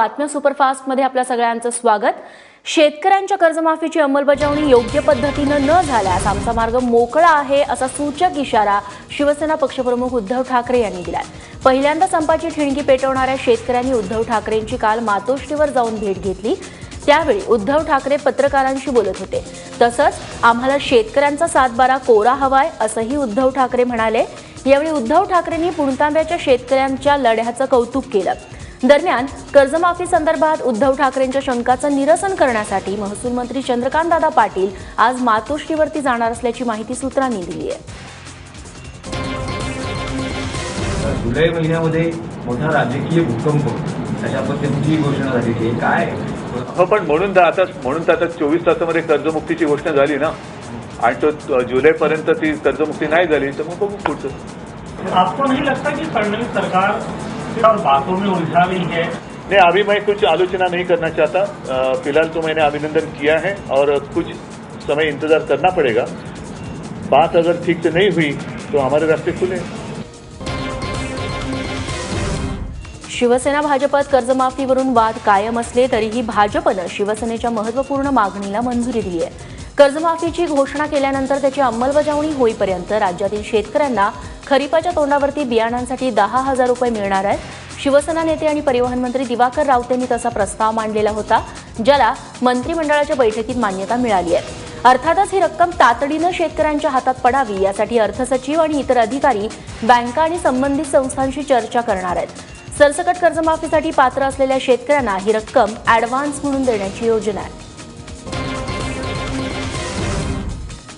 बातम्या सुपरफास्टमध्ये आपल्या सगळ्यांचं स्वागत. शेतकऱ्यांच्या कर्जमाफीची अंमलबजावणी योग्य पद्धतीनं न झाल्यास आमचा मार्ग मोकळा आहे असा सूचक इशारा शिवसेना पक्षप्रमुख उद्धव ठाकरे यांनी दिलाय. पहिल्यांदा संपाची ठिणगी पेटवणाऱ्या शेतकऱ्यांनी उद्धव ठाकरेंची काल मातोश्रीवर जाऊन भेट घेतली. त्यावेळी उद्धव ठाकरे पत्रकारांशी बोलत होते. तसंच आम्हाला शेतकऱ्यांचा सातबारा कोरा हवाय असंही उद्धव ठाकरे म्हणाले. यावेळी उद्धव ठाकरेंनी पुणतांब्याच्या शेतकऱ्यांच्या लढ्याचं कौतुक केलं. दरम्यान कर्जमाफी संदर्भात उद्धव ठाकरेंच्या शंकाचं निरसन करण्यासाठी महसूल मंत्री चंद्रकांतदादा पाटील आज मातोश्रीवरती जाणार असल्याची माहिती सूत्रांनी दिली आहे. जुलै महिन्यामध्ये मोठा राजकीय भूकंप. अशा पद्धतीची घोषणा झालेली आहे काय? हो पण म्हणून तर आता म्हणून तर आता चोवीस तासामध्ये कर्जमुक्तीची घोषणा झाली ना. आणि तो जुलैपर्यंत ती कर्जमुक्ती नाही झाली तर मग बघू पुढचं. आपको नहीं लगता कि फडणवीस सरकार और बातों में उलझा रही है। नहीं अभी मैं कुछ आलोचना नहीं करना चाहता। फ़िलहाल तो मैंने अभिनंदन किया है और कुछ समय इंतज़ार करना पड़ेगा। बात अगर ठीक से नहीं हुई तो हमारे रास्ते खुले। शिवसेना भाजपात कर्जमाफीवरून वाद कायम असले तरीही भाजपनं शिवसेनेच्या महत्वपूर्ण मागणीला मंजुरी दिली आहे. कर्जमाफीची घोषणा केल्यानंतर त्याची अंमलबजावणी होईपर्यंत राज्यातील शेतकऱ्यांना खरीपाच्या तोंडावरती बियाणांसाठी दहा हजार रुपये मिळणार आहेत. शिवसेना नेते आणि परिवहन मंत्री दिवाकर राऊत तसा प्रस्ताव मांडलेला होता ज्याला मंत्रिमंडळाच्या बैठकीत मान्यता मिळाली आहे. अर्थातच ही रक्कम तातडीनं शेतकऱ्यांच्या हातात पडावी यासाठी अर्थसचिव आणि इतर अधिकारी बँका आणि संबंधित संस्थांशी चर्चा करणार आहेत. सरसकट कर्जमाफीसाठी पात्र असलेल्या शेतकऱ्यांना ही रक्कम ऍडव्हान्स म्हणून देण्याची योजना आहे.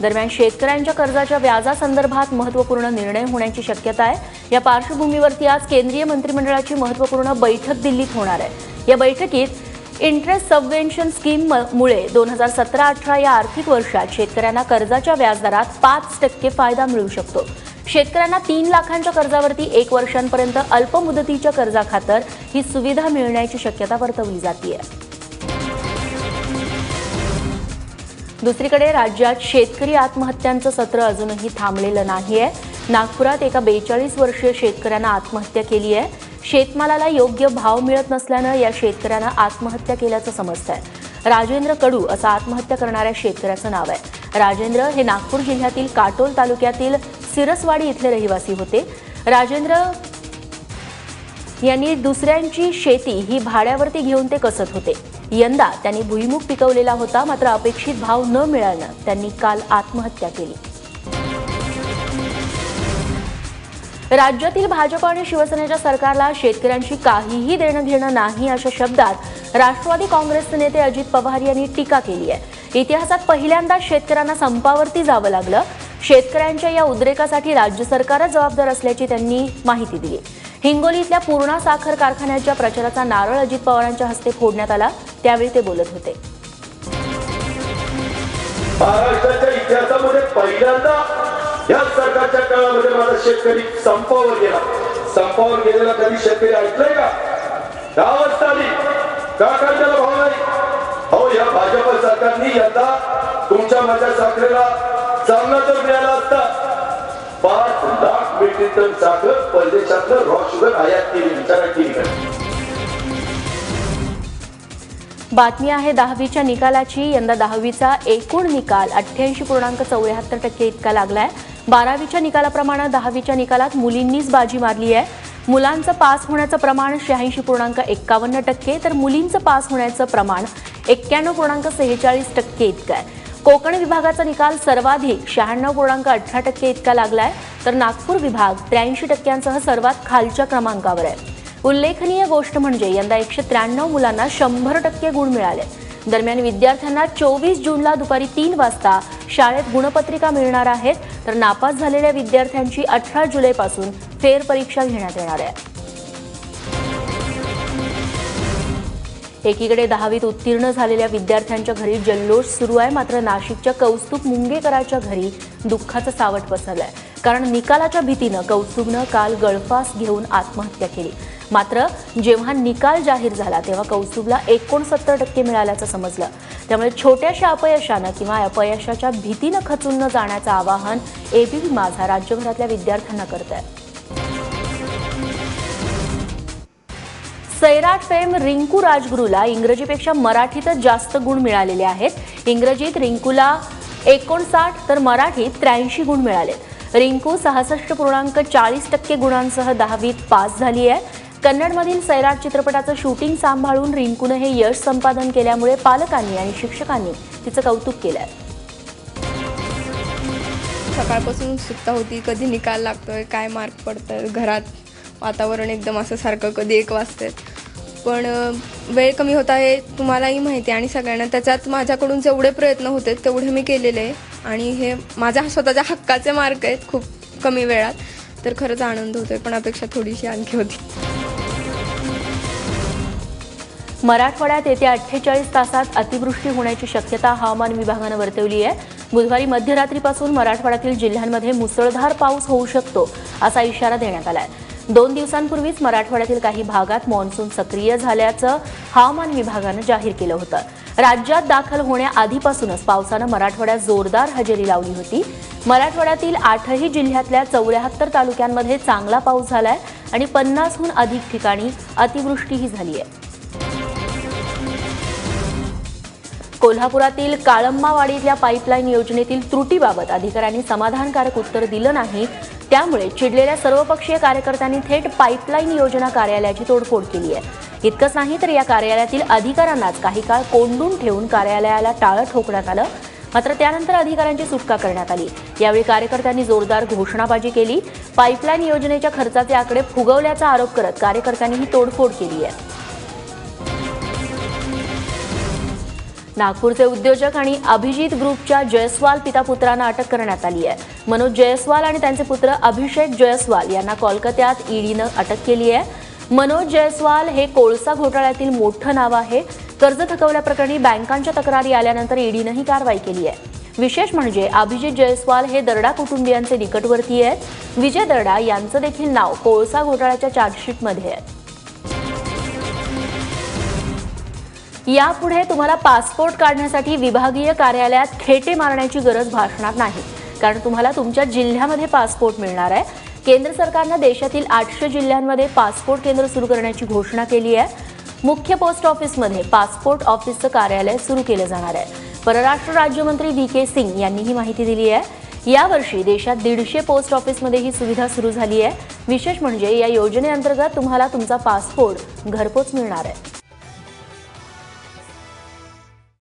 दरम्यान शेतकऱ्यांच्या कर्जाच्या व्याजासंदर्भात महत्त्वपूर्ण निर्णय होण्याची शक्यता आहे. या पार्श्वभूमीवरती आज केंद्रीय मंत्रिमंडळाची महत्त्वपूर्ण बैठक दिल्लीत होणार आहे. या बैठकीत इंटरेस्ट सबवेन्शन स्कीम मुळे दोन हजार सतरा अठरा या आर्थिक वर्षात शेतकऱ्यांना कर्जाच्या व्याजदरात पाच टक्के फायदा मिळू शकतो. शेतकऱ्यांना तीन लाखांच्या कर्जावरती एक वर्षांपर्यंत अल्पमुदतीच्या कर्जाखातर ही सुविधा मिळण्याची शक्यता वर्तवली जाते दुसरीकडे राज्यात शेतकरी आत्महत्यांचं सत्र अजूनही थांबलेलं नाही आहे नागपुरात एका बेचाळीस वर्षीय शेतकऱ्यानं आत्महत्या केली आहे. शेतमालाला योग्य भाव मिळत नसल्यानं या शेतकऱ्यानं आत्महत्या केल्याचं समजतंय. राजेंद्र कडू असं आत्महत्या करणाऱ्या शेतकऱ्याचं नाव आहे. राजेंद्र हे नागपूर जिल्ह्यातील काटोल तालुक्यातील सिरसवाडी इथले रहिवासी होते. राजेंद्र यांनी दुसऱ्यांची शेती ही भाड्यावरती घेऊन ते कसत होते. यंदा त्यांनी भुईमुग पिकवलेला होता मात्र अपेक्षित भाव न मिळाल्यानं त्यांनी काल आत्महत्या केली. राज्यातील भाजप आणि शिवसेनेच्या सरकारला शेतकऱ्यांशी काहीही देणं घेणं नाही अशा शब्दात राष्ट्रवादी काँग्रेसचे नेते अजित पवार यांनी टीका केली आहे. इतिहासात पहिल्यांदा शेतकऱ्यांना संपावरती जावं लागलं. शेतकऱ्यांच्या या उद्रेकासाठी राज्य सरकारच जबाबदार असल्याची त्यांनी माहिती दिली. हिंगोली इथल्या पूर्णा साखर कारखान्याच्या प्रचाराचा नारळ अजित पवारांच्या हस्ते फोडण्यात आला. त्यावेळी ते बोलत होते. महाराष्ट्राच्या इतिहासामध्ये पहिल्यांदा या सरकारच्या काळामध्ये माझा शेतकरी संपावर गेला. संपावर गेलेला कधी शेतकरी ऐकलंय का? दहा वाजता आली का कांद्याला भाव नाही हो या भाजप सरकारने यंदा तुमच्या माझ्या साखरेला चांगला तर मिळाला असता. पाच लाख मेट्रिक टन साखर परदेशातलं रॉ शुगर आयात केली विचारात केली बातमी आहे दहावीच्या निकालाची. यंदा दहावीचा एकूण निकाल अठ्ठ्याऐंशी पूर्णांक चौऱ्याहत्तर टक्के इतका लागलाय. बारावीच्या निकालाप्रमाणे दहावीच्या निकालात मुलींनीच बाजी मारली आहे. मुलांचं पास होण्याचं प्रमाण शहाऐंशी पूर्णांक एक्कावन्न टक्के तर मुलींचं पास होण्याचं प्रमाण एक्क्याण्णव पूर्णांक सेहेचाळीस टक्के इतकं आहे. कोकण विभागाचा निकाल सर्वाधिक शहाण्णव पूर्णांक अठरा टक्के इतका लागलाय तर नागपूर विभाग त्र्याऐंशी टक्क्यांसह सर्वात खालच्या क्रमांकावर आहे. उल्लेखनीय गोष्ट म्हणजे यंदा एकशे त्र्याण्णव मुलांना शंभर टक्के गुण मिळाले. दरम्यान विद्यार्थ्यांना चोवीस जूनला दुपारी तीन वाजता शाळेत गुणपत्रिका मिळणार आहेत तर नापास झालेल्या विद्यार्थ्यांची अठरा जुलैपासून फेरपरीक्षा घेण्यात येणार आहे. एकीकडे दहावीत उत्तीर्ण झालेल्या विद्यार्थ्यांच्या घरी जल्लोष सुरू आहे मात्र नाशिकच्या कौस्तुभ मुंगेकराच्या घरी दुःखाचं सावट पसरलं आहे कारण निकालाच्या भीतीनं कौस्तुभनं काल गळफास घेऊन आत्महत्या केली. मात्र जेव्हा निकाल जाहीर झाला तेव्हा कौस्तुभला एकोणसत्तर टक्के मिळाल्याचं समजलं. त्यामुळे छोट्याशा अपयशानं किंवा अपयशाच्या भीतीनं खचून न जाण्याचं आवाहन एबीपी माझा राज्यभरातल्या विद्यार्थ्यांना करत आहे सैराट फेम रिंकू राजगुरूला इंग्रजीपेक्षा मराठीतच जास्त गुण मिळालेले आहेत. इंग्रजीत रिंकूला एकोणसाठ तर मराठीत त्र्याऐंशी गुण मिळाले रिंकू सहासष्ट पूर्णांक चाळीस टक्के गुणांसह दहावीत पास झाली आहे कन्नडमधील सैराट चित्रपटाचं शूटिंग सांभाळून रिंकूनं हे यश संपादन केल्यामुळे पालकांनी आणि शिक्षकांनी तिचं कौतुक केलं आहे सकाळपासून उत्सुकता होती कधी निकाल लागतोय काय मार्क पडतोय घरात वातावरण एकदम असं सारखं कधी एक वाजतंय. पण वेळ कमी होता हे तुम्हालाही माहिती आहे आणि सगळ्यांना त्याच्यात माझ्याकडून जेवढे प्रयत्न होते तेवढे मी केलेले आहे. आणि हे माझ्या स्वतःच्या हक्काचे मार्क आहेत खूप कमी वेळात. तर खरंच आनंद होतोय पण अपेक्षा थोडीशी आणखी होती. मराठवाड्यात येत्या अठ्ठेचाळीस तासात अतिवृष्टी होण्याची शक्यता हवामान विभागानं वर्तवली आहे. बुधवारी मध्यरात्रीपासून मराठवाड्यातील जिल्ह्यांमध्ये मुसळधार पाऊस होऊ शकतो असा इशारा देण्यात आलाय. दोन दिवसांपूर्वीच मराठवाड्यातील काही भागात मान्सून सक्रिय झाल्याचं हवामान विभागानं जाहीर केलं होतं. राज्यात दाखल होण्याआधीपासूनच पावसानं मराठवाड्यात जोरदार हजेरी लावली होती. मराठवाड्यातील आठही जिल्ह्यातल्या चौऱ्याहत्तर तालुक्यांमध्ये चांगला पाऊस झालाय आणि पन्नासहून अधिक ठिकाणी अतिवृष्टीही झाली आहे कोल्हापुरातील काळंबावाडीतल्या पाईपलाईन योजनेतील त्रुटीबाबत अधिकाऱ्यांनी समाधानकारक उत्तर दिलं नाही. त्यामुळे चिडलेल्या सर्वपक्षीय कार्यकर्त्यांनी थेट पाईपलाईन योजना कार्यालयाची तोडफोड केली आहे. इतकंच नाही तर या कार्यालयातील अधिकाऱ्यांनाच काही काळ कोंडून ठेवून कार्यालयाला टाळं ठोकण्यात आलं. मात्र त्यानंतर अधिकाऱ्यांची सुटका करण्यात आली. यावेळी कार्यकर्त्यांनी जोरदार घोषणाबाजी केली. पाईपलाईन योजनेच्या खर्चाचे आकडे फुगवल्याचा आरोप करत कार्यकर्त्यांनी ही तोडफोड केली आहे. नागपूरचे उद्योजक आणि अभिजित ग्रुपच्या जयस्वाल पिता पुत्रांना अटक करण्यात आली आहे. मनोज जयस्वाल आणि त्यांचे पुत्र अभिषेक जयस्वाल यांना कोलकात्यात ईडीनं अटक केली आहे. मनोज जयस्वाल हे कोळसा घोटाळ्यातील मोठं नाव आहे. कर्ज थकवल्याप्रकरणी बँकांच्या तक्रारी आल्यानंतर ईडीनं ही कारवाई केली आहे. विशेष म्हणजे अभिजित जयस्वाल हे दरडा कुटुंबियांचे निकटवर्तीय आहेत. विजय दरडा यांचं देखील नाव कोळसा घोटाळ्याच्या चार्जशीटमध्ये आहे. यापुढे तुम्हाला पासपोर्ट काढण्यासाठी विभागीय कार्यालयात खेटे मारण्याची गरज भासणार नाही. कारण तुम्हाला तुमच्या जिल्ह्यामध्ये पासपोर्ट मिळणार आहे. केंद्र सरकारनं देशातील आठशे जिल्ह्यांमध्ये पासपोर्ट केंद्र सुरू करण्याची घोषणा केली आहे. मुख्य पोस्ट ऑफिसमध्ये पासपोर्ट ऑफिसचं कार्यालय सुरू केलं जाणार आहे. परराष्ट्र राज्यमंत्री व्ही के सिंग यांनी ही माहिती दिली आहे. यावर्षी देशात दीडशे पोस्ट ऑफिसमध्ये ही सुविधा सुरू झाली आहे. विशेष म्हणजे या योजनेअंतर्गत तुम्हाला तुमचा पासपोर्ट घरपोच मिळणार आहे.